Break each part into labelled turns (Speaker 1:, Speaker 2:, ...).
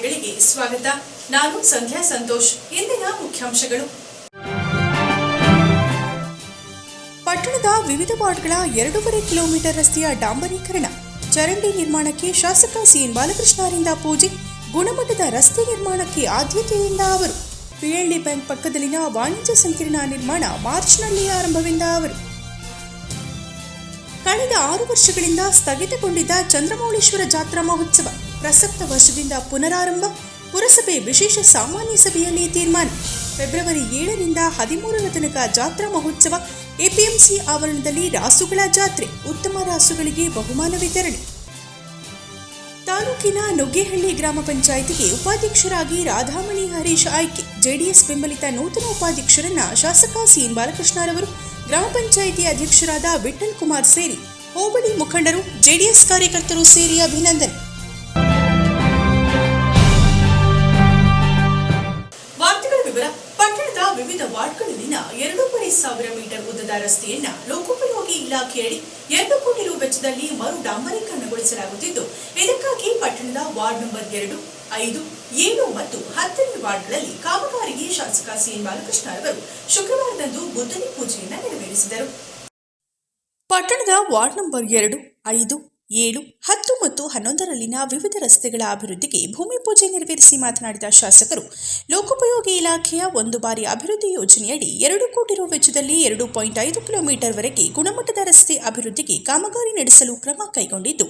Speaker 1: ಜನವಾರ್ತೆಗಳಿಗೆ ಸ್ವಾಗತ. ನಾನು ಸಂಧ್ಯಾ ಸಂತೋಷ್. ಇಂದಿನ ಮುಖ್ಯಾಂಶಗಳು. ಪಟ್ಟಣದ ವಿವಿಧ ವಾರ್ಡ್ಗಳ ಎರಡೂವರೆ ಕಿಲೋಮೀಟರ್ ರಸ್ತೆಯ ಡಾಂಬರೀಕರಣ. ಚರಂಡಿ ನಿರ್ಮಾಣಕ್ಕೆ ಶಾಸಕ ಸಿಎನ್ ಬಾಲಕೃಷ್ಣರಿಂದ ಪೂಜೆ, ಗುಣಮಟ್ಟದ ರಸ್ತೆ ನಿರ್ಮಾಣಕ್ಕೆ ಆದ್ಯತೆಯಿಂದ ಅವರು. ಪಿಎಲ್ಡಿ ಬ್ಯಾಂಕ್ ಪಕ್ಕದಲ್ಲಿನ ವಾಣಿಜ್ಯ ಸಂಕೀರ್ಣ ನಿರ್ಮಾಣ ಮಾರ್ಚ್ನಲ್ಲಿ ಆರಂಭವಿಂದ ಅವರು. ಕಳೆದ ಆರು ವರ್ಷಗಳಿಂದ ಸ್ಥಗಿತಗೊಂಡಿದ್ದ ಚಂದ್ರಮೌಳೇಶ್ವರ ಜಾತ್ರಾ ಮಹೋತ್ಸವ. ಪ್ರಸಕ್ತ ವರ್ಷದಿಂದ ಪುನರಾರಂಭ, ಪುರಸಭೆ ವಿಶೇಷ ಸಾಮಾನ್ಯ ಸಭೆಯಲ್ಲಿ ತೀರ್ಮಾನ ಫೆಬ್ರವರಿ ಏಳರಿಂದ ಹದಿಮೂರರ ತನಕ ಜಾತ್ರಾ ಮಹೋತ್ಸವ, ಎಪಿಎಂಸಿ ಆವರಣದಲ್ಲಿ ರಾಸುಗಳ ಜಾತ್ರೆ, ಉತ್ತಮ ರಾಸುಗಳಿಗೆ ಬಹುಮಾನ ವಿತರಣೆ. ತಾಲೂಕಿನ ನುಗ್ಗೇಹಳ್ಳಿ ಗ್ರಾಮ ಪಂಚಾಯಿತಿಗೆ ಉಪಾಧ್ಯಕ್ಷರಾಗಿ ರಾಧಾಮಣಿ ಹರೀಶ್ ಆಯ್ಕೆ. ಜೆಡಿಎಸ್ ಬೆಂಬಲಿತ ನೂತನ ಉಪಾಧ್ಯಕ್ಷರನ್ನ ಶಾಸಕ ಸಿಎನ್ ಬಾಲಕೃಷ್ಣರವರು, ಗ್ರಾಮ ಪಂಚಾಯಿತಿ ಅಧ್ಯಕ್ಷರಾದ ವಿಠಲ್ ಕುಮಾರ್ ಸೇರಿ. ಹೋಬಳಿ ಮುಖಂಡರು, ಜೆಡಿಎಸ್ ಕಾರ್ಯಕರ್ತರು ಸೇರಿ ಅಭಿನಂದನೆ. ಸಾವಿರ ಮೀಟರ್ ಉದ್ದದ ರಸ್ತೆಯನ್ನ ಲೋಕೋಪಯೋಗಿ ಇಲಾಖೆಯಡಿ ಎರಡು ಕೋಟಿ ರು ವೆಚ್ಚದಲ್ಲಿ ಮರು ಡಾಂಬರೀಕರಣಗೊಳಿಸಲಾಗುತ್ತಿದ್ದು ಇದಕ್ಕಾಗಿ ಪಟ್ಟಣದ ವಾರ್ಡ್ ನಂಬರ್ ಎರಡು, ಐದು, ಏಳು ಮತ್ತು ಹತ್ತನೇ ವಾರ್ಡ್ಗಳಲ್ಲಿ ಕಾಮಗಾರಿಗೆ ಶಾಸಕ ಸಿಎನ್ ಬಾಲಕೃಷ್ಣ ಅವರು ಶುಕ್ರವಾರದಂದು ಬುದ್ಧನಿ ಪೂಜೆಯನ್ನ ನೆರವೇರಿಸಿದರು. ಪಟ್ಟಣದ ವಾರ್ಡ್ ನಂಬರ್ ಎರಡು, ಐದು ಏಳು, ಹತ್ತು ಮತ್ತು ಹನ್ನೊಂದರಲ್ಲಿನ ವಿವಿಧ ರಸ್ತೆಗಳ ಅಭಿವೃದ್ಧಿಗೆ ಭೂಮಿ ಪೂಜೆ ನೆರವೇರಿಸಿ ಮಾತನಾಡಿದ ಶಾಸಕರು, ಲೋಕೋಪಯೋಗಿ ಇಲಾಖೆಯ ಒಂದು ಬಾರಿ ಅಭಿವೃದ್ಧಿ ಯೋಜನೆಯಡಿ ಎರಡು ಕೋಟಿ ರು ವೆಚ್ಚದಲ್ಲಿ ಎರಡು ಪಾಯಿಂಟ್ ಐದು ಕಿಲೋಮೀಟರ್ವರೆಗೆ ಗುಣಮಟ್ಟದ ರಸ್ತೆ ಅಭಿವೃದ್ಧಿಗೆ ಕಾಮಗಾರಿ ನಡೆಸಲು ಕ್ರಮ ಕೈಗೊಂಡಿದ್ದು,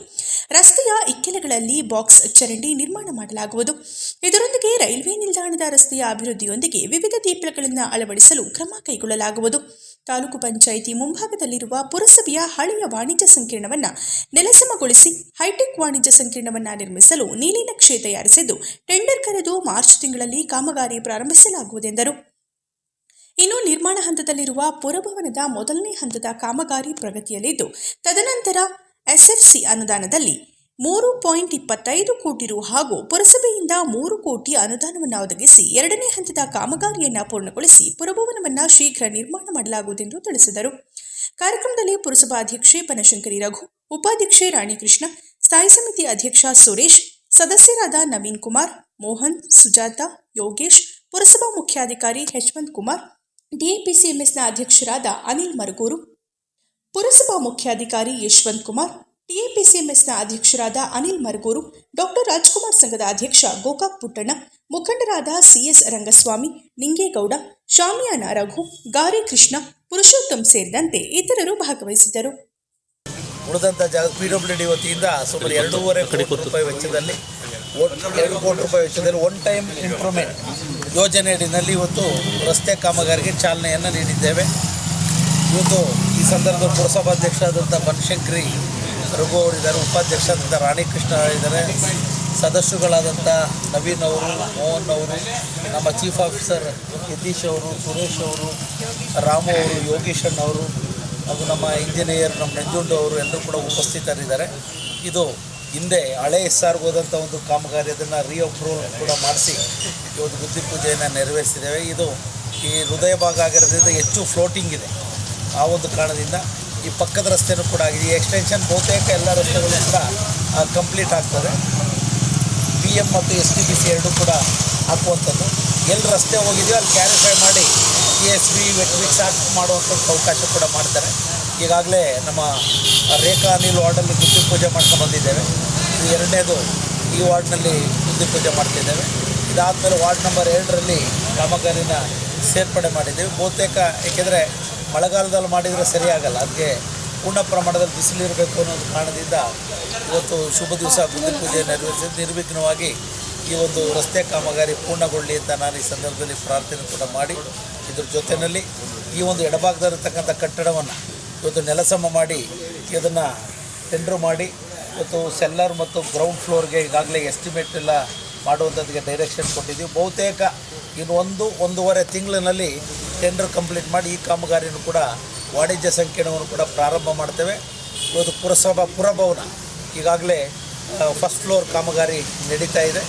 Speaker 1: ರಸ್ತೆಯ ಇಕ್ಕೆಲಗಳಲ್ಲಿ ಬಾಕ್ಸ್ ಚರಂಡಿ ನಿರ್ಮಾಣ ಮಾಡಲಾಗುವುದು. ಇದರೊಂದಿಗೆ ರೈಲ್ವೆ ನಿಲ್ದಾಣದ ರಸ್ತೆಯ ಅಭಿವೃದ್ಧಿಯೊಂದಿಗೆ ವಿವಿಧ ದೀಪಗಳನ್ನು ಅಳವಡಿಸಲು ಕ್ರಮ ಕೈಗೊಳ್ಳಲಾಗುವುದು. ತಾಲೂಕು ಪಂಚಾಯಿತಿ ಮುಂಭಾಗದಲ್ಲಿರುವ ಪುರಸಭೆಯ ಹಳೆಯ ವಾಣಿಜ್ಯ ಸಂಕೀರ್ಣವನ್ನು ನೆಲಸಮಗೊಳಿಸಿ ಹೈಟೆಕ್ ವಾಣಿಜ್ಯ ಸಂಕೀರ್ಣವನ್ನು ನಿರ್ಮಿಸಲು ನೀಲಿ ನಕ್ಷೆ ತಯಾರಿಸಿದ್ದು, ಟೆಂಡರ್ ಕರೆದು ಮಾರ್ಚ್ ತಿಂಗಳಲ್ಲಿ ಕಾಮಗಾರಿ ಪ್ರಾರಂಭಿಸಲಾಗುವುದೆಂದರು ಇನ್ನು ನಿರ್ಮಾಣ ಹಂತದಲ್ಲಿರುವ ಪುರಭವನದ ಮೊದಲನೇ ಹಂತದ ಕಾಮಗಾರಿ ಪ್ರಗತಿಯಲ್ಲಿದ್ದು, ತದನಂತರ ಎಸ್ಎಫ್ಸಿ ಅನುದಾನದಲ್ಲಿ ಮೂರು ಪಾಯಿಂಟ್ ಇಪ್ಪತ್ತೈದು ಕೋಟಿ ರು ಹಾಗೂ ಪುರಸಭೆಯಿಂದ ಮೂರು ಕೋಟಿ ಅನುದಾನವನ್ನು ಒದಗಿಸಿ ಎರಡನೇ ಹಂತದ ಕಾಮಗಾರಿಯನ್ನು ಪೂರ್ಣಗೊಳಿಸಿ ಪುರಭವನವನ್ನು ಶೀಘ್ರ ನಿರ್ಮಾಣ ಮಾಡಲಾಗುವುದೆಂದು ತಿಳಿಸಿದರು. ಕಾರ್ಯಕ್ರಮದಲ್ಲಿ ಪುರಸಭಾಧ್ಯಕ್ಷೆ ಬನಶಂಕರಿ ರಘು, ಉಪಾಧ್ಯಕ್ಷೆ ರಾಣಿಕೃಷ್ಣ, ಸ್ಥಾಯಿ ಸಮಿತಿ ಅಧ್ಯಕ್ಷ ಸುರೇಶ್, ಸದಸ್ಯರಾದ ನವೀನ್ ಕುಮಾರ್, ಮೋಹನ್, ಸುಜಾತ, ಯೋಗೇಶ್, ಪುರಸಭಾ ಮುಖ್ಯಾಧಿಕಾರಿ ಯಶವಂತ್ ಕುಮಾರ್, ಡಿಎಪಿಸಿಎಂಎಸ್ನ ಅಧ್ಯಕ್ಷರಾದ ಅನಿಲ್ ಮರಗೂರು, ಪುರಸಭಾ ಮುಖ್ಯಾಧಿಕಾರಿ ಯಶವಂತ್ ಕುಮಾರ್ ಟಿಎಪಿಸಿಎಂಎಸ್ನ ಅಧ್ಯಕ್ಷರಾದ ಅನಿಲ್ ಮರಗೂರು ಡಾಕ್ಟರ್ ರಾಜ್ಕುಮಾರ್ ಸಂಘದ ಅಧ್ಯಕ್ಷ ಗೋಕಾಕ್ ಪುಟ್ಟಣ್ಣ ಮುಖಂಡರಾದ ಸಿಎಸ್ ರಂಗಸ್ವಾಮಿ ನಿಂಗೇಗೌಡ ಶಾಮಿಯಾನ ರಘು ಗಾರಿ ಕೃಷ್ಣ ಪುರುಷೋತ್ತಮ್ ಸೇರಿದಂತೆ ಇತರರು ಭಾಗವಹಿಸಿದ್ದರು.
Speaker 2: ಉಳಿದಂಥ ಜಾಗ ಪಿ ಡಬ್ಲ್ಯೂ ಡಿ ವತಿಯಿಂದ ಸುಮಾರು ಎರಡೂವರೆ ಕೋಟಿ ರೂಪಾಯಿ ವೆಚ್ಚದಲ್ಲಿ ಒಟ್ಟು ಎರಡು ಕೋಟಿ ರೂಪಾಯಿ ವೆಚ್ಚದಲ್ಲಿ ಒನ್ ಟೈಮ್ ಇಂಪ್ರೂವ್ಮೆಂಟ್ ಯೋಜನೆಯಡಿನಲ್ಲಿ ಇವತ್ತು ರಸ್ತೆ ಕಾಮಗಾರಿಗೆ ಚಾಲನೆಯನ್ನು ನೀಡಿದ್ದೇವೆ. ಇವತ್ತು ಈ ಸಂದರ್ಭದಲ್ಲಿ ಪುರಸಭಾಧ್ಯಕ್ಷರಾದಂಥ ಬನಶಂಕರಿ ರಘು ಅವರಿದ್ದಾರೆ ಉಪಾಧ್ಯಕ್ಷರಾದಂಥ ರಾಣಿಕೃಷ್ಣ ಇದ್ದಾರೆ ಸದಸ್ಯರುಗಳಾದಂಥ ನವೀನ್ ಅವರು, ಮೋಹನ್ ಅವರು, ನಮ್ಮ ಚೀಫ್ ಆಫೀಸರ್ ಯತೀಶ್ ಅವರು, ಸುರೇಶ್ ಅವರು, ರಾಮು ಅವರು ಯೋಗೀಶನ್ ಅವರು, ಹಾಗೂ ನಮ್ಮ ಇಂಜಿನಿಯರ್ ನಮ್ಮ ನಂಜುಂಡು ಅವರು ಎಲ್ಲರೂ ಕೂಡ ಉಪಸ್ಥಿತರಿದ್ದಾರೆ. ಇದು ಹಿಂದೆ ಹಳೆ ಎಸ್ ಆರ್ಗೆ ಹೋದಂಥ ಒಂದು ಕಾಮಗಾರಿ ಅದನ್ನು ರೀಅಪ್ರೂವಲ್ ಕೂಡ ಮಾಡಿಸಿ ಇವತ್ತು ಬುದ್ಧಿ ಪೂಜೆಯನ್ನು ನೆರವೇರಿಸಿದ್ದೇವೆ. ಇದು ಈ ಹೃದಯ ಭಾಗ ಆಗಿರೋದ್ರಿಂದ ಹೆಚ್ಚು ಫ್ಲೋಟಿಂಗ್ ಇದೆ. ಆ ಒಂದು ಕಾರಣದಿಂದ ಈ ಪಕ್ಕದ ರಸ್ತೆನೂ ಕೂಡ ಆಗಿದೆ. ಈ ಎಕ್ಸ್ಟೆನ್ಷನ್ ಬಹುತೇಕ ಎಲ್ಲ ರಸ್ತೆಗಳು ಕೂಡ ಕಂಪ್ಲೀಟ್ ಆಗ್ತದೆ ಬಿ ಎಂ ಮತ್ತು ಎಸ್ ಟಿ ಬಿ ಸಿ ಎರಡೂ ಕೂಡ ಹಾಕುವಂಥದ್ದು. ಎಲ್ಲಿ ರಸ್ತೆ ಹೋಗಿದೆಯೋ ಅಲ್ಲಿ ಕ್ಯಾರಿಫೈ ಮಾಡಿ ಕೆ ಎಸ್ ಬಿ ವೆಟ್ರಿಕ್ ಆಕ್ಟ್ ಮಾಡುವಂಥದ್ದು ಅವಕಾಶ ಕೂಡ ಮಾಡ್ತಾರೆ. ಈಗಾಗಲೇ ನಮ್ಮ ರೇಖಾ ಅನಿಲ್ ವಾರ್ಡಲ್ಲಿ ಬುದ್ಧಿ ಪೂಜೆ ಮಾಡ್ಕೊಂಡು ಬಂದಿದ್ದೇವೆ. ಎರಡನೇದು ಈ ವಾರ್ಡ್ನಲ್ಲಿ ಬುದ್ಧಿ ಪೂಜೆ ಮಾಡ್ತಿದ್ದೇವೆ. ಇದಾದಮೇಲೆ ವಾರ್ಡ್ ನಂಬರ್ ಎರಡರಲ್ಲಿ ಕಾಮಗಾರಿನ ಸೇರ್ಪಡೆ ಮಾಡಿದ್ದೇವೆ. ಬಹುತೇಕ, ಏಕೆಂದರೆ ಮಳೆಗಾಲದಲ್ಲಿ ಮಾಡಿದರೆ ಸರಿಯಾಗಲ್ಲ. ಅದಕ್ಕೆ ಪೂರ್ಣ ಪ್ರಮಾಣದಲ್ಲಿ ಬಿಸಿಲಿರಬೇಕು ಅನ್ನೋ ಒಂದು ಕಾರಣದಿಂದ ಇವತ್ತು ಶುಭ ದಿವಸ ಗುಂಡಿ ಪೂಜೆ ನೆರವೇರಿಸಿ ನಿರ್ವಿಘ್ನವಾಗಿ ಈ ಒಂದು ರಸ್ತೆ ಕಾಮಗಾರಿ ಪೂರ್ಣಗೊಳ್ಳಿ ಅಂತ ನಾನು ಈ ಸಂದರ್ಭದಲ್ಲಿ ಪ್ರಾರ್ಥನೆ ಕೂಡ ಮಾಡಿ, ಇದ್ರ ಜೊತೆಯಲ್ಲಿ ಈ ಒಂದು ಎಡಭಾಗದಲ್ಲಿರ್ತಕ್ಕಂಥ ಕಟ್ಟಡವನ್ನು ಇವತ್ತು ನೆಲಸಮ ಮಾಡಿ, ಇದನ್ನು ಟೆಂಡ್ರ್ ಮಾಡಿ, ಇವತ್ತು ಸೆಲ್ಲರ್ ಮತ್ತು ಗ್ರೌಂಡ್ ಫ್ಲೋರ್ಗೆ ಈಗಾಗಲೇ ಎಸ್ಟಿಮೇಟ್ ಎಲ್ಲ ಮಾಡುವಂಥದ್ದಕ್ಕೆ ಡೈರೆಕ್ಷನ್ ಕೊಟ್ಟಿದ್ದೀವಿ. ಬಹುತೇಕ ಇನ್ನು ಒಂದು ಒಂದೂವರೆ ತಿಂಗಳಿನಲ್ಲಿ ಟೆಂಡರ್ ಕಂಪ್ಲೀಟ್ ಮಾಡಿ ಈ ಕಾಮಗಾರಿಯನ್ನು ಕೂಡ ವಾಣಿಜ್ಯ ಸಂಕೀರ್ಣವನ್ನು ಕೂಡ ಪ್ರಾರಂಭ ಮಾಡ್ತೇವೆ. ಇವತ್ತು ಪುರಸಭಾ ಪುರಭವನ ಈಗಾಗಲೇ ಫಸ್ಟ್ ಫ್ಲೋರ್ ಕಾಮಗಾರಿ ನಡೀತಾ ಇದೆ.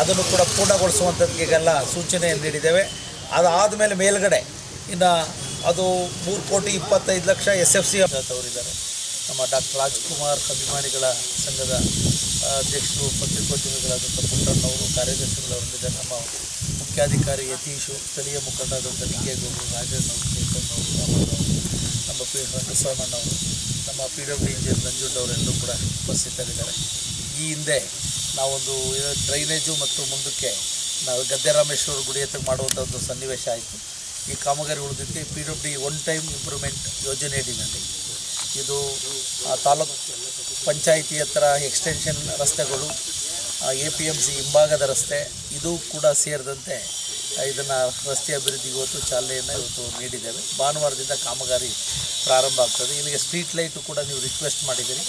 Speaker 2: ಅದನ್ನು ಕೂಡ ಪೂರ್ಣಗೊಳಿಸುವಂಥದ್ದು ಈಗೆಲ್ಲ ಸೂಚನೆ ನೀಡಿದ್ದೇವೆ. ಅದಾದ ಮೇಲೆ ಮೇಲ್ಗಡೆ ಇನ್ನು ಅದು ಮೂರು ಕೋಟಿ ಇಪ್ಪತ್ತೈದು ಲಕ್ಷ ಎಸ್ ಎಫ್ ಸಿ ಅವರಿದ್ದಾರೆ. ನಮ್ಮ ಡಾಕ್ಟರ್ ರಾಜ್ಕುಮಾರ್ ಅಭಿಮಾನಿಗಳ ಸಂಘದ ಅಧ್ಯಕ್ಷರು ಪತ್ರಿಕೋದ್ಯಮಿಗಳಾದಂಥ ಪುಟ್ಟಣ್ಣವರು ಕಾರ್ಯದರ್ಶಿಗಳವರಿದ್ದಾರೆ ನಮ್ಮ ಮುಖ್ಯಾಧಿಕಾರಿ ಯತೀಶು, ಸ್ಥಳೀಯ ಮುಖಂಡರಾದಂಥ ಲಿಂಗೇಗೌಡರು ರಾಜೇಂದ್ರ ಚೇತನ್ನವರು ರಾಮಣ್ಣವರು ನಮ್ಮ ಪಿ ರಂಗಸ್ವಾಮಣ್ಣವರು ನಮ್ಮ ಪಿ ಡಬ್ಲ್ಯೂ ಇಂಜಿನಿಯರ್ ನಂಜುಂಡವರೆಲ್ಲರೂ ಕೂಡ ಉಪಸ್ಥಿತರಿದ್ದಾರೆ. ಈ ಹಿಂದೆ ನಾವೊಂದು ಡ್ರೈನೇಜು ಮತ್ತು ಮುಂದಕ್ಕೆ ನಾವು ಗದ್ದೆ ರಾಮೇಶ್ವರ ಗುಡಿ ಹತ್ರ ಮಾಡುವಂಥ ಒಂದು ಸನ್ನಿವೇಶ ಆಯಿತು. ಈ ಕಾಮಗಾರಿ ಉಳಿದಿದ್ದಕ್ಕೆ P W one time improvement ಯೋಜನೆಯಡಿನಲ್ಲಿ ಇದು ತಾಲೂಕು ಪಂಚಾಯಿತಿ ಹತ್ರ ಎಕ್ಸ್ಟೆನ್ಷನ್ ರಸ್ತೆಗಳು ಎ ಪಿ ಎಂ ಸಿ ಹಿಂಭಾಗದ ರಸ್ತೆ, ಇದು ಕೂಡ ಸೇರಿದಂತೆ ಇದನ್ನು ರಸ್ತೆ ಅಭಿವೃದ್ಧಿಗೆ ಇವತ್ತು ಚಾಲನೆಯನ್ನು ಇವತ್ತು ನೀಡಿದ್ದೇವೆ. ಭಾನುವಾರದಿಂದ ಕಾಮಗಾರಿ ಪ್ರಾರಂಭ ಆಗ್ತದೆ. ಇಲ್ಲಿಗೆ ಸ್ಟ್ರೀಟ್ ಲೈಟು ಕೂಡ ನೀವು ರಿಕ್ವೆಸ್ಟ್ ಮಾಡಿದ್ದೀರಿ.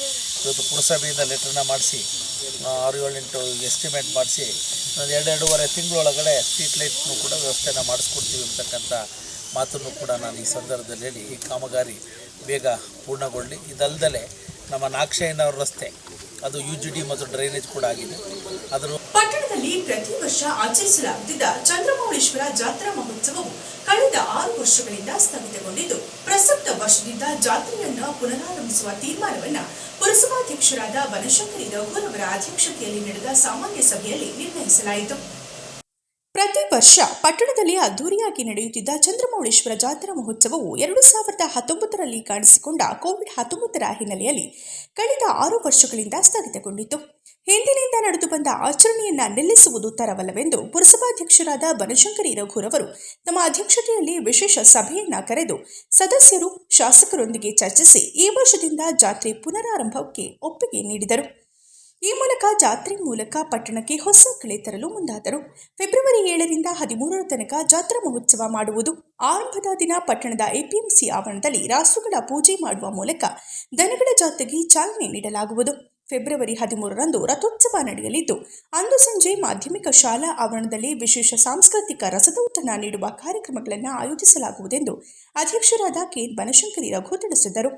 Speaker 2: ಇವತ್ತು ಪುರಸಭೆಯಿಂದ ಲೆಟ್ರನ್ನ ಮಾಡಿಸಿ ಆರು ಏಳೆಂಟು ಎಸ್ಟಿಮೇಟ್ ಮಾಡಿಸಿ, ಒಂದು ಎರಡು ಎರಡೂವರೆ ತಿಂಗಳೊಳಗಡೆ ಸ್ಟ್ರೀಟ್ ಲೈಟ್ನು ಕೂಡ ವ್ಯವಸ್ಥೆನ ಮಾಡಿಸ್ಕೊಡ್ತೀವಿ ಅಂತಕ್ಕಂಥ ಮಾತನ್ನು ಕೂಡ ನಾನು ಈ ಸಂದರ್ಭದಲ್ಲಿ ಹೇಳಿ, ಈ ಕಾಮಗಾರಿ ಬೇಗ ಪೂರ್ಣಗೊಳ್ಳಿ. ಇದಲ್ಲದೆ ನಮ್ಮ ನಾಗಶಯನವ್ರ ರಸ್ತೆ ಅದು ಯು ಜಿ ಮತ್ತು ಡ್ರೈನೇಜ್ ಕೂಡ ಆಗಿದೆ. ಅದರ
Speaker 1: ಪಟ್ಟಣದಲ್ಲಿ ಪ್ರತಿ ವರ್ಷ ಆಚರಿಸಲಾಗುತ್ತಿದ್ದ ಚಂದ್ರಮೌಳೇಶ್ವರ ಜಾತ್ರಾ ಮಹೋತ್ಸವವು ಕಳೆದ ಆರು ವರ್ಷಗಳಿಂದ ಸ್ಥಗಿತಗೊಂಡಿದ್ದು, ಪ್ರಸಕ್ತ ವರ್ಷದಿಂದ ಜಾತ್ರೆಯನ್ನು ಪುನರಾರಂಭಿಸುವ ತೀರ್ಮಾನವನ್ನ ಪುರಸಭಾಧ್ಯಕ್ಷರಾದ ಬನಶಂಕರಿ ರಘುರವರ ಅಧ್ಯಕ್ಷತೆಯಲ್ಲಿ ನಡೆದ ಸಾಮಾನ್ಯ ಸಭೆಯಲ್ಲಿ ನಿರ್ಣಯಿಸಲಾಯಿತು. ಪ್ರತಿ ವರ್ಷ ಪಟ್ಟಣದಲ್ಲಿ ಅದ್ದೂರಿಯಾಗಿ ನಡೆಯುತ್ತಿದ್ದ ಚಂದ್ರಮೌಳೇಶ್ವರ ಜಾತ್ರಾ ಮಹೋತ್ಸವವು ಎರಡು ಸಾವಿರದ ಹತ್ತೊಂಬತ್ತರಲ್ಲಿ ಕಾಣಿಸಿಕೊಂಡ ಕೋವಿಡ್ ಹತ್ತೊಂಬತ್ತರ ಹಿನ್ನೆಲೆಯಲ್ಲಿ ಕಳೆದ ಆರು ವರ್ಷಗಳಿಂದ ಸ್ಥಗಿತಗೊಂಡಿತ್ತು. ಹಿಂದಿನಿಂದ ನಡೆದು ಬಂದ ಆಚರಣೆಯನ್ನ ನಿಲ್ಲಿಸುವುದು ತರವಲ್ಲವೆಂದು ಪುರಸಭಾಧ್ಯಕ್ಷರಾದ ಬನಶಂಕರಿ ರಘುರವರು ತಮ್ಮ ಅಧ್ಯಕ್ಷತೆಯಲ್ಲಿ ವಿಶೇಷ ಸಭೆಯನ್ನ ಕರೆದು ಸದಸ್ಯರು ಶಾಸಕರೊಂದಿಗೆ ಚರ್ಚಿಸಿ ಈ ವರ್ಷದಿಂದ ಜಾತ್ರೆ ಪುನರಾರಂಭಕ್ಕೆ ಒಪ್ಪಿಗೆ ನೀಡಿದರು. ಈ ಮೂಲಕ ಜಾತ್ರೆ ಮೂಲಕ ಪಟ್ಟಣಕ್ಕೆ ಹೊಸ ಕಳೆ ತರಲು ಮುಂದಾದರು. ಫೆಬ್ರವರಿ ಏಳರಿಂದ ಹದಿಮೂರರ ತನಕ ಜಾತ್ರಾ ಮಹೋತ್ಸವ ಮಾಡುವುದು ಆರಂಭದ ದಿನ ಪಟ್ಟಣದ ಎಪಿಎಂಸಿ ಆವರಣದಲ್ಲಿ ರಾಸುಗಳ ಪೂಜೆ ಮಾಡುವ ಮೂಲಕ ದನಗಳ ಜಾತ್ರೆಗೆ ಚಾಲನೆ ನೀಡಲಾಗುವುದು. ಫೆಬ್ರವರಿ ಹದಿಮೂರರಂದು ರಥೋತ್ಸವ ನಡೆಯಲಿದ್ದು, ಅಂದು ಸಂಜೆ ಮಾಧ್ಯಮಿಕ ಶಾಲಾ ಆವರಣದಲ್ಲಿ ವಿಶೇಷ ಸಾಂಸ್ಕೃತಿಕ ರಸದೌತಣ ನೀಡುವ ಕಾರ್ಯಕ್ರಮಗಳನ್ನು ಆಯೋಜಿಸಲಾಗುವುದೆಂದು ಅಧ್ಯಕ್ಷರಾದ ಕೆ. ಬನಶಂಕರಿ ರಘು ತಿಳಿಸಿದರು.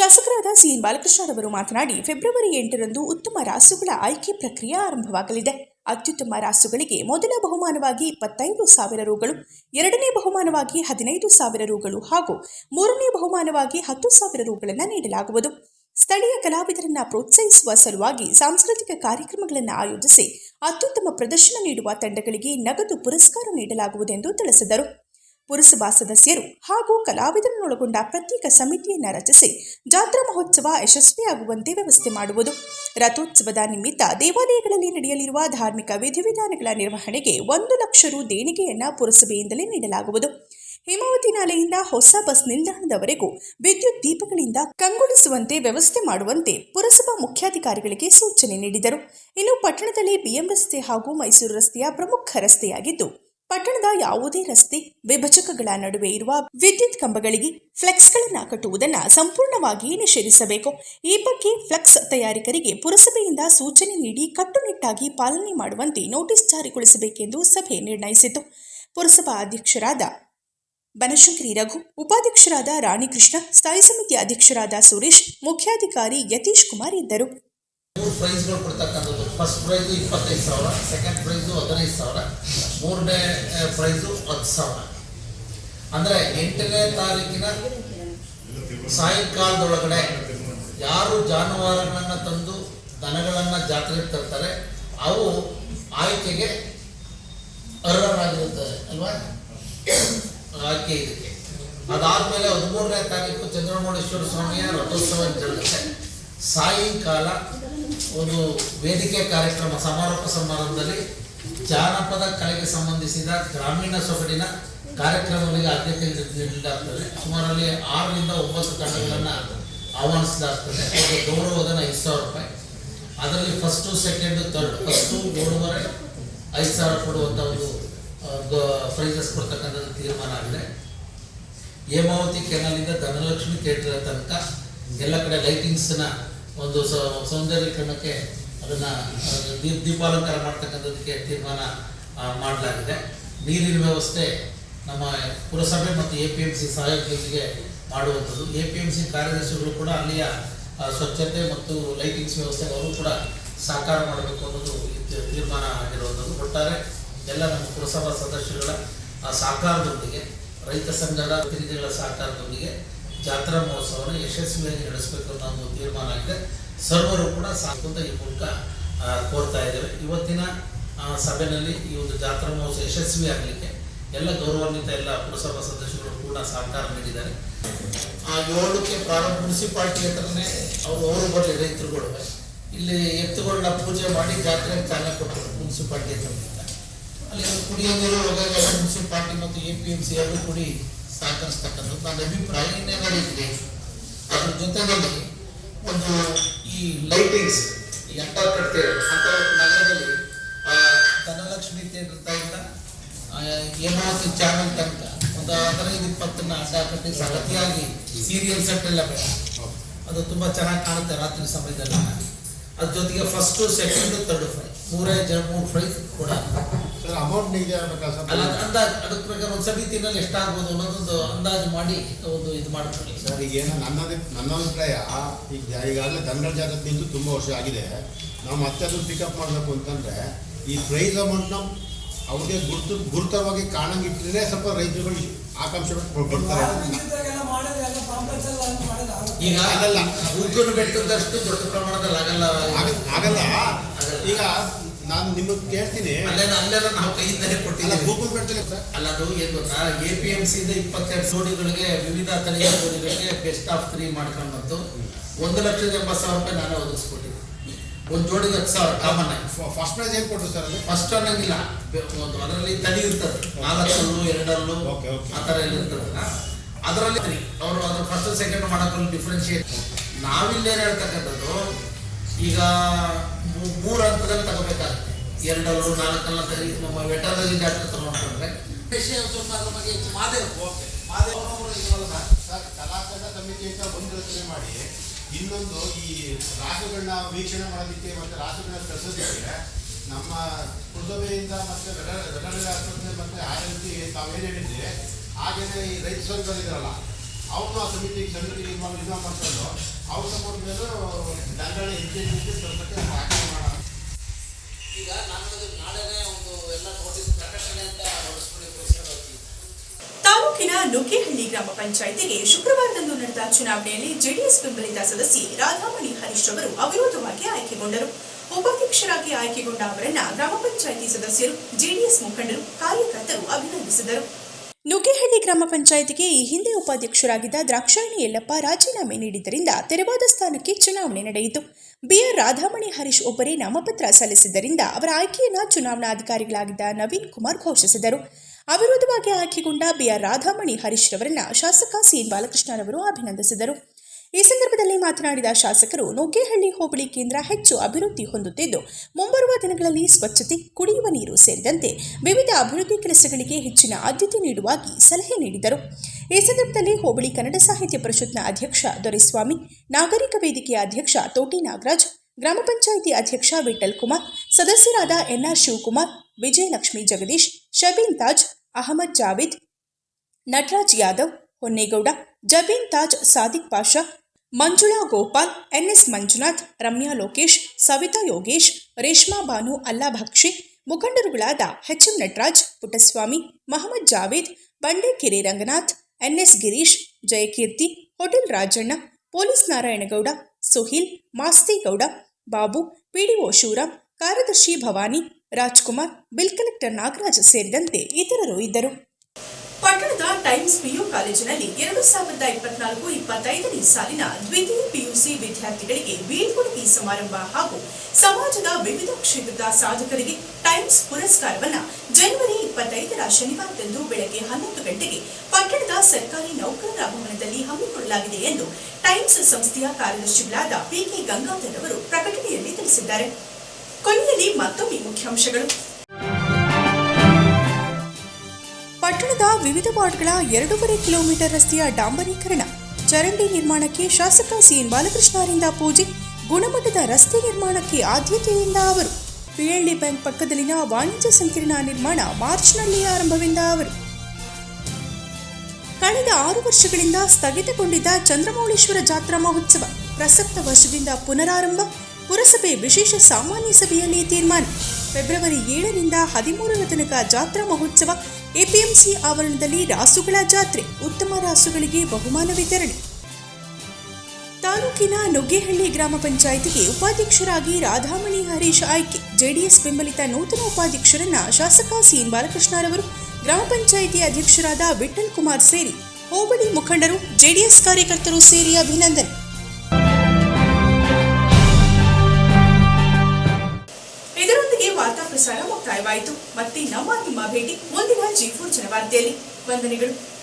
Speaker 1: ಶಾಸಕರಾದ ಸಿಎನ್ ಬಾಲಕೃಷ್ಣರವರು ಮಾತನಾಡಿ, ಫೆಬ್ರವರಿ ಎಂಟರಂದು ಉತ್ತಮ ರಾಸುಗಳ ಆಯ್ಕೆ ಪ್ರಕ್ರಿಯೆ ಆರಂಭವಾಗಲಿದೆ. ಅತ್ಯುತ್ತಮ ರಾಸುಗಳಿಗೆ ಮೊದಲ ಬಹುಮಾನವಾಗಿ ಇಪ್ಪತ್ತೈದು ಸಾವಿರ ರುಗಳು, ಎರಡನೇ ಬಹುಮಾನವಾಗಿ ಹದಿನೈದು ಸಾವಿರ ರುಗಳು ಹಾಗೂ ಮೂರನೇ ಬಹುಮಾನವಾಗಿ ಹತ್ತು ಸಾವಿರ ರುಗಳನ್ನು ನೀಡಲಾಗುವುದು. ಸ್ಥಳೀಯ ಕಲಾವಿದರನ್ನ ಪ್ರೋತ್ಸಾಹಿಸುವ ಸಲುವಾಗಿ ಸಾಂಸ್ಕೃತಿಕ ಕಾರ್ಯಕ್ರಮಗಳನ್ನು ಆಯೋಜಿಸಿ ಅತ್ಯುತ್ತಮ ಪ್ರದರ್ಶನ ನೀಡುವ ತಂಡಗಳಿಗೆ ನಗದು ಪುರಸ್ಕಾರ ನೀಡಲಾಗುವುದೆಂದು ತಿಳಿಸಿದರು. ಪುರಸಭಾ ಸದಸ್ಯರು ಹಾಗೂ ಕಲಾವಿದರನ್ನೊಳಗೊಂಡ ಪ್ರತ್ಯೇಕ ಸಮಿತಿಯನ್ನು ರಚಿಸಿ ಜಾತ್ರಾ ಮಹೋತ್ಸವ ಯಶಸ್ವಿಯಾಗುವಂತೆ ವ್ಯವಸ್ಥೆ ಮಾಡುವುದು. ರಥೋತ್ಸವದ ನಿಮಿತ್ತ ದೇವಾಲಯಗಳಲ್ಲಿ ನಡೆಯಲಿರುವ ಧಾರ್ಮಿಕ ವಿಧಿವಿಧಾನಗಳ ನಿರ್ವಹಣೆಗೆ ಒಂದು ಲಕ್ಷ ರು ದೇಣಿಗೆಯನ್ನು ಪುರಸಭೆಯಿಂದಲೇ ನೀಡಲಾಗುವುದು. ಹೇಮಾವತಿ ನಾಲೆಯಿಂದ ಹೊಸ ಬಸ್ ನಿಲ್ದಾಣದವರೆಗೂ ವಿದ್ಯುತ್ ದೀಪಗಳಿಂದ ಕಂಗೊಳಿಸುವಂತೆ ವ್ಯವಸ್ಥೆ ಮಾಡುವಂತೆ ಪುರಸಭಾ ಮುಖ್ಯಾಧಿಕಾರಿಗಳಿಗೆ ಸೂಚನೆ ನೀಡಿದರು. ಇನ್ನು ಪಟ್ಟಣದಲ್ಲಿ ಬಿಎಂ ರಸ್ತೆ ಹಾಗೂ ಮೈಸೂರು ರಸ್ತೆಯ ಪ್ರಮುಖ ರಸ್ತೆಯಾಗಿದ್ದು ಪಟ್ಟಣದ ಯಾವುದೇ ರಸ್ತೆ ವಿಭಜಕಗಳ ನಡುವೆ ಇರುವ ವಿದ್ಯುತ್ ಕಂಬಗಳಿಗೆ ಫ್ಲೆಕ್ಸ್ಗಳನ್ನು ಕಟ್ಟುವುದನ್ನು ಸಂಪೂರ್ಣವಾಗಿ ನಿಷೇಧಿಸಬೇಕು. ಈ ಬಗ್ಗೆ ಫ್ಲೆಕ್ಸ್ ತಯಾರಿಕರಿಗೆ ಪುರಸಭೆಯಿಂದ ಸೂಚನೆ ನೀಡಿ ಕಟ್ಟುನಿಟ್ಟಾಗಿ ಪಾಲನೆ ಮಾಡುವಂತೆ ನೋಟಿಸ್ ಜಾರಿಗೊಳಿಸಬೇಕೆಂದು ಸಭೆ ನಿರ್ಣಯಿಸಿತು. ಪುರಸಭಾ ಅಧ್ಯಕ್ಷರಾದ ಬನಶಂಕರಿ ರಘು, ಉಪಾಧ್ಯಕ್ಷರಾದ ರಾಣಿಕೃಷ್ಣ, ಸ್ಥಾಯಿ ಸಮಿತಿ ಅಧ್ಯಕ್ಷರಾದ ಸುರೇಶ್, ಮುಖ್ಯಾಧಿಕಾರಿ ಯತೀಶ್ ಕುಮಾರ್ ಇದ್ದರು.
Speaker 2: ಮೂರು ಪ್ರೈಸ್ಗಳು ಕೊಡ್ತಕ್ಕಂಥದ್ದು. ಫಸ್ಟ್ ಪ್ರೈಸು ಇಪ್ಪತ್ತೈದು ಸಾವಿರ ಸೆಕೆಂಡ್ ಪ್ರೈಸು ಹದಿನೈದು ಸಾವಿರ, ಮೂರನೇ ಪ್ರೈಸು ಹತ್ತು ಸಾವಿರ. ಅಂದರೆ ಎಂಟನೇ ತಾರೀಕಿನ ಸಾಯಂಕಾಲದೊಳಗಡೆ ಯಾರು ಜಾನುವಾರುಗಳನ್ನು ತಂದು ದನಗಳನ್ನು ಜಾತ್ರೆಗೆ ತರ್ತಾರೆ, ಅವು ಆಯ್ಕೆಗೆ ಅರ್ಹರಾಗಿರುತ್ತದೆ ಅಲ್ವಾ? ಆಯ್ಕೆ ಇದಕ್ಕೆ. ಅದಾದಮೇಲೆ ಹದಿಮೂರನೇ ತಾರೀಕು ಚಂದ್ರಮೌಳೇಶ್ವರ ಸ್ವಾಮಿಯ ರಥೋತ್ಸವ ಜರುಗುತ್ತೆ ಸಾಯಂಕಾಲ ಒಂದು ವೇದಿಕೆ ಕಾರ್ಯಕ್ರಮ, ಸಮಾರೋಪ ಸಮಾರಂಭದಲ್ಲಿ ಜಾನಪದ ಕಲೆಗೆ ಸಂಬಂಧಿಸಿದ ಗ್ರಾಮೀಣ ಸೊಗಡಿನ ಕಾರ್ಯಕ್ರಮಗಳಿಗೆ ಆದ್ಯತೆ ನೀಡ- ನೀಡಲಾಗ್ತದೆ. ಸುಮಾರಲ್ಲಿ ಆರರಿಂದ ಒಂಬತ್ತು ತಂಡಗಳನ್ನು ಆಹ್ವಾನಿಸಲಾಗ್ತದೆ. ಅವರಿಗೆ ಗೌರವಧನ ಐದು ಸಾವಿರ ರೂಪಾಯಿ. ಅದರಲ್ಲಿ ಫಸ್ಟು ಸೆಕೆಂಡು ತರ್ಡ್ ಫಸ್ಟು ಮೂರುವರೆ, ಐದು ಸಾವಿರ ಕೊಡುವಂಥ ಒಂದು ಪ್ರೈಸಸ್ ಕೊಡ್ತಕ್ಕಂಥದ್ದು ತೀರ್ಮಾನ ಆಗಿದೆ. ಹೇಮಾವತಿ ಕೆನಾಲಿಂದ ಧನಲಕ್ಷ್ಮಿ ಥಿಯೇಟರ್ ತನಕ ಎಲ್ಲ ಕಡೆ ಲೈಟಿಂಗ್ಸ್ನ ಒಂದು ಸೌಂದರ್ಯೀಕರಣಕ್ಕೆ ಅದನ್ನು ದೀಪ ದೀಪಾಲಂಕಾರ ಮಾಡ್ತಕ್ಕಂಥದ್ದಕ್ಕೆ ತೀರ್ಮಾನ ಮಾಡಲಾಗಿದೆ. ನೀರಿನ ವ್ಯವಸ್ಥೆ ನಮ್ಮ ಪುರಸಭೆ ಮತ್ತು ಎ ಪಿ ಎಂ ಸಿ ಸಹಯೋಗದೊಂದಿಗೆ ಮಾಡುವಂಥದ್ದು. ಎ ಪಿ ಎಂ ಸಿ ಕಾರ್ಯದರ್ಶಿಗಳು ಕೂಡ ಅಲ್ಲಿಯ ಸ್ವಚ್ಛತೆ ಮತ್ತು ಲೈಟಿಂಗ್ಸ್ ವ್ಯವಸ್ಥೆ ಅವರು ಕೂಡ ಸಾಕಾರ ಮಾಡಬೇಕು ಅನ್ನೋದು ತೀರ್ಮಾನ ಆಗಿರುವಂಥದ್ದು. ಒಟ್ಟಾರೆ ಎಲ್ಲ ನಮ್ಮ ಪುರಸಭಾ ಸದಸ್ಯರುಗಳ ಸಹಕಾರದೊಂದಿಗೆ, ರೈತ ಸಂಘದ ಪ್ರತಿನಿಧಿಗಳ ಸಹಕಾರದೊಂದಿಗೆ ಜಾತ್ರಾ ಮಹೋತ್ಸವವನ್ನು ಯಶಸ್ವಿಯಾಗಿ ನಡೆಸಬೇಕು ಅಂತ ಒಂದು ತೀರ್ಮಾನ ಆಗಿದೆ. ಸರ್ವರು ಕೂಡ ಸಾಕುಂತ ಈ ಮೂಲಕ ಕೋರ್ತಾ ಇದ್ದೇವೆ ಇವತ್ತಿನ ಸಭೆಯಲ್ಲಿ ಈ ಒಂದು ಜಾತ್ರಾ ಮಹೋತ್ಸವ ಯಶಸ್ವಿ ಆಗಲಿಕ್ಕೆ ಎಲ್ಲ ಗೌರವಾನ್ವಿತ ಎಲ್ಲ ಪುರಸಭಾ ಸದಸ್ಯರು ಕೂಡ ಸಹಕಾರ ನೀಡಿದ್ದಾರೆ. ಆ ಏಳಕ್ಕೆ ಪ್ರಾರಂಭ ಮುನ್ಸಿಪಾಲ್ಟಿ ಹತ್ರನೇ ಅವರು ಅವರು ಬರಲಿ ರೈತರುಗಳು ಇಲ್ಲಿ ಎತ್ತುಗಳನ್ನ ಪೂಜೆ ಮಾಡಿ ಜಾತ್ರೆ ಚಾಲನೆ ಕೊಟ್ಟರು ಮುನ್ಸಿಪಾಲ್ಟಿ ಹತ್ರ ಅಲ್ಲಿ ಕುಡಿಯೋ ನೀರು ಮುನ್ಸಿಪಾಲ್ಟಿ ಮತ್ತು ಎ ಪಿ ಎಂ ಸಿ ಅವರು ಕೂಡಿ ಸಹಕರಿಸ್ತಕ್ಕಂಥದ್ದು ನನ್ನ ಅಭಿಪ್ರಾಯ ಇನ್ನೇನಾಗಿದೆ ಅದ್ರ ಜೊತೆಯಲ್ಲಿ ಒಂದು ಈ ಲೈಟಿಂಗ್ಸ್ ಎಂಟ ಕಟ್ತೇವೆ ಅಂತ ನಗರದಲ್ಲಿ ಧನಲಕ್ಷ್ಮಿ ಥಿಯೇಟರ್ ಹೇಮಾವತಿ ಚಾನಲ್ ತನಕ ಒಂದು ಹದಿನೈದು ಇಪ್ಪತ್ತನ್ನ ಅಡ್ಡ ಕಟ್ಟಿ ಸೀರಿಯಲ್ ಸೆಟ್ ಎಲ್ಲ ಬೇಡ. ಅದು ತುಂಬ ಚೆನ್ನಾಗಿ ಕಾಣುತ್ತೆ ರಾತ್ರಿ ಸಮಯದಲ್ಲಿ. ಅದ್ರ ಜೊತೆಗೆ ಫಸ್ಟು ಸೆಕೆಂಡು ತರ್ಡ್ ಫ್ರೈ ಮೂರೇ ಜ, ಮೂರು ಫ್ರೈ ಕೂಡ.
Speaker 3: ಸರ್ ಅಮೌಂಟ್ ನಿಗದಿ ಆಗ್ಬೇಕಾ ಸರ್.
Speaker 2: ಅಲ್ಲ ಅಂದಾಜು ಅದಕ್ಕೆ ಪ್ರಕಾರ ಒಂದು ಸಮಿತಿನಲ್ಲಿ ಎಷ್ಟಾಗ್ಬೋದು ಅನ್ನೋದೊಂದು ಅಂದಾಜು ಮಾಡಿ ಒಂದು ಇದು ಮಾಡ್ಕೊಳ್ಳಿ
Speaker 3: ಸರ್ ಈಗ ಏನೋ ನನ್ನ ನನ್ನ ಅಭಿಪ್ರಾಯ ಈಗ ಈಗಾಗಲೇ ದನಗಳ ಜಾತ್ರೆ ನಿಂತು ತುಂಬ ವರ್ಷ ಆಗಿದೆ. ನಾವು ಮತ್ತೆ ಅದನ್ನು ಪಿಕಪ್ ಮಾಡಬೇಕು ಅಂತಂದರೆ ಈ ಪ್ರೈಸ್ ಅಮೌಂಟ್ ಅಮೌಂಟ್ನ ಅವ್ರಿಗೆ ಗುರುತು ಗುರುತರವಾಗಿ ಕಾಣಂಗಿಟ್ಟರೆ ಸ್ವಲ್ಪ ರೈತರುಗಳು ಆಕಾಂಕ್ಷೆ ಕೊಡ್ತಾರೆ
Speaker 2: ಈಗ
Speaker 3: ಆಗಲ್ಲ.
Speaker 2: ಉಗ್ಗನ್ನು ಬೆಟ್ಟದಷ್ಟು ದೊಡ್ಡ ಪ್ರಮಾಣದಲ್ಲಿ ಆಗಲ್ಲ.
Speaker 3: ಆಗಲ್ಲ. ಈಗ ನಾನು ನಿಮಗೆ ಕೇಳ್ತೀನಿ.
Speaker 2: ಅಲ್ಲೇ ಅಲ್ಲೆಲ್ಲ ನಾವು ಕೈಯಿಂದಲೇ ಕೊಟ್ಟಿಲ್ಲ
Speaker 3: ಗೂಗಲ್ ಬಿಡ್ತೀನಿ ಸರ್
Speaker 2: ಅಲ್ಲ ಅದು ಏನು ಗೊತ್ತಾ? ಎ ಪಿ ಎಂ ಸಿಯಿಂದ ಇಪ್ಪತ್ತೆರಡು ಜೋಡಿಗಳಿಗೆ ವಿವಿಧ ತಳಿಯ ಜೋಡಿಗಳಿಗೆ ಬೆಸ್ಟ್ ಆಫ್ ತ್ರೀ ಮಾಡ್ಕೊಂಡು ಬಂತು ಒಂದು ಲಕ್ಷದ ಎಂಬತ್ತು ಸಾವಿರ ರೂಪಾಯಿ ನಾನೇ ಒದಗಿಸ್ಕೊಟ್ಟಿದ್ದೆ. ಒಂದು ಜೋಡಿಗೆ ಹತ್ತು ಸಾವಿರ ಕಾಮನ್ ಆಗಿ.
Speaker 3: ಫಸ್ಟ್ ಪ್ರೈಸ್ ಏನು ಕೊಟ್ಟರು ಸರ್ ಅದು
Speaker 2: ಫಸ್ಟ್ ಅನ್ನಂಗಿಲ್ಲ ಒಂದು ಅದರಲ್ಲಿ ತಳಿ ಇರ್ತದೆ. ನಾಲ್ಕರಲ್ಲೂ ಎರಡರಲ್ಲೂ
Speaker 3: Okay, okay.
Speaker 2: ಆ ಥರ ಎಲ್ಲ ಇರ್ತದಲ್ಲ ಅದರಲ್ಲಿ ಅವರು ಅದ್ರ ಫಸ್ಟ್ ಸೆಕೆಂಡ್ ಮಾಡೋದ್ರಲ್ಲಿ ಡಿಫ್ರೆನ್ಶಿಯೇಟ್ ನಾವಿಲ್ಲೇನು ಹೇಳ್ತಕ್ಕಂಥದ್ದು ಈಗ ಮೂರು ಹಂತದಲ್ಲಿ ತಗೋಬೇಕಾಗುತ್ತೆ. ಎರಡಲ್ಲೂ ನಾಲ್ಕಲ್ಲ ಸರಿ ನಮ್ಮ ವೆಟರ್ನರಿ ಡಾಕ್ಟರ್
Speaker 3: ಕಲಾತಂಡ ಸಮಿತಿ ಅಂತ ರಚನೆ ಮಾಡಿ, ಇನ್ನೊಂದು ಈ ರಾಸುಗಳನ್ನ ವೀಕ್ಷಣೆ ಮಾಡೋದಕ್ಕೆ ಮತ್ತೆ ರಾಸುಗಳನ್ನ ಕಳಿಸೋದಕ್ಕೆ ನಮ್ಮ ಪುರಸಭೆಯಿಂದ ಮತ್ತು ವೆಟರ್ನರಿ ಆಸ್ಪತ್ರೆ ಮತ್ತು ಸಿ ತಾವೇನು ಹೇಳಿದ್ರೆ, ಹಾಗೇನೆ ಈ ರೈತ ಸಂಘಗಳಿದಾರಲ್ಲ ಅವ್ರನ್ನ ಆ ಸಮಿತಿಗೆ ಸಮಿತಿಗೆ ಇದು ಮಾಡಿ ಇದು ಮಾಡ್ಕೊಂಡು ಅವ್ರ ಸಪೋರ್ಟ್ ಮೇಲೆ ದನಗಳ ಹೆಚ್ಚಿನ ತಲುಪಕ್ಕೆ ಆಯ್ಕೆ ಮಾಡೋಣ.
Speaker 2: ಈಗ ನಾನು ನಾಳೆನೇ ಒಂದು ಎಲ್ಲ ನೋಟಿಸ್ ಪ್ರಕಟಣೆ ಅಂತ
Speaker 1: ತಾಲೂಕಿನ ನುಗ್ಗೇಹಳ್ಳಿ ಗ್ರಾಮ ಪಂಚಾಯಿತಿಗೆ ಶುಕ್ರವಾರದಂದು ನಡೆದ ಚುನಾವಣೆಯಲ್ಲಿ ಜೆಡಿಎಸ್ ಬೆಂಬಲಿತ ಸದಸ್ಯೆ ರಾಧಾಮಣಿ ಹರೀಶ್ ಅವರು ಅವಿರೋಧವಾಗಿ ಆಯ್ಕೆಗೊಂಡರು. ಉಪಾಧ್ಯಕ್ಷರಾಗಿ ಆಯ್ಕೆಗೊಂಡ ಅವರನ್ನ ಗ್ರಾಮ ಪಂಚಾಯಿತಿ ಸದಸ್ಯರು ಜೆಡಿಎಸ್ ಮುಖಂಡರು ಕಾರ್ಯಕರ್ತರು ಅಭಿನಂದಿಸಿದರು. ನುಗ್ಗೇಹಳ್ಳಿ ಗ್ರಾಮ ಪಂಚಾಯಿತಿಗೆ ಈ ಹಿಂದೆ ಉಪಾಧ್ಯಕ್ಷರಾಗಿದ್ದ ದ್ರಾಕ್ಷಾಯಣಿ ಯಲ್ಲಪ್ಪ ರಾಜೀನಾಮೆ ನೀಡಿದ್ದರಿಂದ ತೆರವಾದ ಸ್ಥಾನಕ್ಕೆ ಚುನಾವಣೆ ನಡೆಯಿತು. ಬಿಆರ್ ರಾಧಾಮಣಿ, ಹರೀಶ್ ಒಬ್ಬರೇ ನಾಮಪತ್ರ ಸಲ್ಲಿಸಿದ್ದರಿಂದ ಅವರ ಆಯ್ಕೆಯನ್ನ ಚುನಾವಣಾಧಿಕಾರಿಗಳಾಗಿದ್ದ ನವೀನ್ ಕುಮಾರ್ ಘೋಷಿಸಿದರು. ಅವಿರೋಧವಾಗಿ ಆಯ್ಕೆಗೊಂಡ ಬಿಆರ್ ರಾಧಾಮಣಿ, ಹರೀಶ್ ರವರನ್ನ ಶಾಸಕ ಸಿಎನ್ ಬಾಲಕೃಷ್ಣರವರು ಅಭಿನಂದಿಸಿದರು. ಈ ಸಂದರ್ಭದಲ್ಲಿ ಮಾತನಾಡಿದ ಶಾಸಕರು, ನುಗ್ಗೇಹಳ್ಳಿ ಹೋಬಳಿ ಕೇಂದ್ರ ಹೆಚ್ಚು ಅಭಿವೃದ್ಧಿ ಹೊಂದುತ್ತಿದ್ದು, ಮುಂಬರುವ ದಿನಗಳಲ್ಲಿ ಸ್ವಚ್ಛತೆ, ಕುಡಿಯುವ ನೀರು ಸೇರಿದಂತೆ ವಿವಿಧ ಅಭಿವೃದ್ಧಿ ಕೆಲಸಗಳಿಗೆ ಹೆಚ್ಚಿನ ಆದ್ಯತೆ ನೀಡುವಾಗಿ ಸಲಹೆ ನೀಡಿದರು. ಈ ಸಂದರ್ಭದಲ್ಲಿ ಹೋಬಳಿ ಕನ್ನಡ ಸಾಹಿತ್ಯ ಪರಿಷತ್ನ ಅಧ್ಯಕ್ಷ ದೊರೆಸ್ವಾಮಿ, ನಾಗರಿಕ ವೇದಿಕೆಯ ಅಧ್ಯಕ್ಷ ತೋಟಿ ನಾಗರಾಜ್, ಗ್ರಾಮ ಪಂಚಾಯಿತಿ ಅಧ್ಯಕ್ಷ ವಿಠಲ್ ಕುಮಾರ್, ಸದಸ್ಯರಾದ ಎನ್ಆರ್ ಶಿವಕುಮಾರ್, ವಿಜಯಲಕ್ಷ್ಮಿ ಜಗದೀಶ್, ಶಬೀನ್ ತಾಜ್, ಅಹಮದ್ ಜಾವೇದ್, ನಟರಾಜ್ ಯಾದವ್, ಹೊನ್ನೇಗೌಡ, ಜಬೀನ್ ತಾಜ್, ಸಾದಿಕ್ ಪಾಷಾ ಮಂಜುಳಾ ಗೋಪಾಲ್, ಎನ್ಎಸ್ ಮಂಜುನಾಥ್, ರಮ್ಯಾ ಲೋಕೇಶ್, ಸವಿತಾ ಯೋಗೇಶ್, ರೇಷ್ಮಾ ಬಾನು ಅಲ್ಲಾಭಕ್ಷಿ, ಮುಖಂಡರುಗಳಾದ HM Nataraj, Puttaswamy, Mohammed Javed Bandekere Ranganath, NS Girish, Jayakeerthi, hotel Rajanna, police Narayanagowda, Suhil Mastigowda Babu, PDO Shivaram, ಕಾರ್ಯದರ್ಶಿ ಭವಾನಿ, ರಾಜ್ಕುಮಾರ್, ಬಿಲ್ ಕಲೆಕ್ಟರ್ ನಾಗರಾಜ್ ಸೇರಿದಂತೆ ಇತರರು ಇದ್ದರು. ಪಟ್ಟಣದ ಟೈಮ್ಸ್ ಪಿಯು ಕಾಲೇಜಿನಲ್ಲಿ ಎರಡು ಸಾವಿರದ ಇಪ್ಪತ್ನಾಲ್ಕು ಇಪ್ಪತ್ತೈದನೇ ಸಾಲಿನ ದ್ವಿತೀಯ ಪಿಯುಸಿ ವಿದ್ಯಾರ್ಥಿಗಳಿಗೆ ಬೀಳ್ಕೊಡುಗೆ ಸಮಾರಂಭ ಹಾಗೂ ಸಮಾಜದ ವಿವಿಧ ಕ್ಷೇತ್ರದ ಸಾಧಕರಿಗೆ ಟೈಮ್ಸ್ ಪುರಸ್ಕಾರವನ್ನ ಜನವರಿ ಇಪ್ಪತ್ತೈದರ ಶನಿವಾರದಂದು ಬೆಳಗ್ಗೆ ಹನ್ನೊಂದು ಗಂಟೆಗೆ ಪಟ್ಟಣದ ಸರ್ಕಾರಿ ನೌಕರರ ಭವನದಲ್ಲಿ ಹಮ್ಮಿಕೊಳ್ಳಲಾಗಿದೆ ಎಂದು ಟೈಮ್ಸ್ ಸಂಸ್ಥೆಯ ಕಾರ್ಯದರ್ಶಿಗಳಾದ ಪಿಕೆ ಗಂಗಾಧರ್ ಅವರು ಪ್ರಕಟಣೆಯಲ್ಲಿ ತಿಳಿಸಿದ್ದಾರೆ. ಕೊನೆಯಲ್ಲಿ ಮತ್ತೊಮ್ಮೆ ಮುಖ್ಯಾಂಶಗಳು. ಪಟ್ಟಣದ ವಿವಿಧ ವಾರ್ಡ್ಗಳ ಎರಡೂವರೆ ಕಿಲೋಮೀಟರ್ ರಸ್ತೆಯ ಡಾಂಬರೀಕರಣ. ಚರಂಡಿ ನಿರ್ಮಾಣಕ್ಕೆ ಶಾಸಕ ಸಿಎನ್ ಬಾಲಕೃಷ್ಣರಿಂದ ಪೂಜೆ, ಗುಣಮಟ್ಟದ ರಸ್ತೆ ನಿರ್ಮಾಣಕ್ಕೆ ಆದ್ಯತೆಯಿಂದ ಅವರು. ಪಿಎಲ್ಡಿ ಬ್ಯಾಂಕ್ ಪಕ್ಕದಲ್ಲಿನ ವಾಣಿಜ್ಯ ಸಂಕೀರ್ಣ ನಿರ್ಮಾಣ ಮಾರ್ಚ್ನಲ್ಲಿ ಆರಂಭವಿಂದ ಅವರು. ಕಳೆದ ಆರು ವರ್ಷಗಳಿಂದ ಸ್ಥಗಿತಗೊಂಡಿದ್ದ ಚಂದ್ರಮೌಳೇಶ್ವರ ಜಾತ್ರಾ ಮಹೋತ್ಸವ ಪ್ರಸಕ್ತ ವರ್ಷದಿಂದ ಪುನರಾರಂಭ, ಪುರಸಭೆ ವಿಶೇಷ ಸಾಮಾನ್ಯ ಸಭೆಯಲ್ಲಿ ತೀರ್ಮಾನ. ಫೆಬ್ರವರಿ ಏಳರಿಂದ ಹದಿಮೂರರ ತನಕ ಜಾತ್ರಾ ಮಹೋತ್ಸವ ಎಪಿಎಂಸಿ ಆವರಣದಲ್ಲಿ ರಾಸುಗಳ ಜಾತ್ರೆ. ಉತ್ತಮ ರಾಸುಗಳಿಗೆ ಬಹುಮಾನ ವಿತರಣೆ ತಾಲೂಕಿನ ನುಗ್ಗೇಹಳ್ಳಿ ಗ್ರಾಮ ಪಂಚಾಯಿತಿಗೆ ಉಪಾಧ್ಯಕ್ಷರಾಗಿ ರಾಧಾಮಣಿ ಹರೀಶ್ ಆಯ್ಕೆ. ಜೆಡಿಎಸ್ ಬೆಂಬಲಿತ ನೂತನ ಉಪಾಧ್ಯಕ್ಷರನ್ನ ಶಾಸಕ ಸಿಎನ್ ಬಾಲಕೃಷ್ಣರವರು ಗ್ರಾಮ ಪಂಚಾಯಿತಿ ಅಧ್ಯಕ್ಷರಾದ ವಿಠಲ್ ಕುಮಾರ್ ಸೇರಿ, ಹೋಬಳಿ ಮುಖಂಡರು, ಜೆಡಿಎಸ್ ಕಾರ್ಯಕರ್ತರು ಸೇರಿ ಅಭಿನಂದನೆ. ಇದರೊಂದಿಗೆ ವಾರ್ತಾ ಪ್ರಸಾರ ಮುಕ್ತಾಯವಾಯಿತು. ಮತ್ತೆ ನಮ್ಮ ನಿಮ್ಮ ಭೇಟಿ. ಮುಂದಿನ ಜಿ ಫೋರ್ ಜನವಾರ್ತೆಯಲ್ಲಿ. ವಂದನೆಗಳು.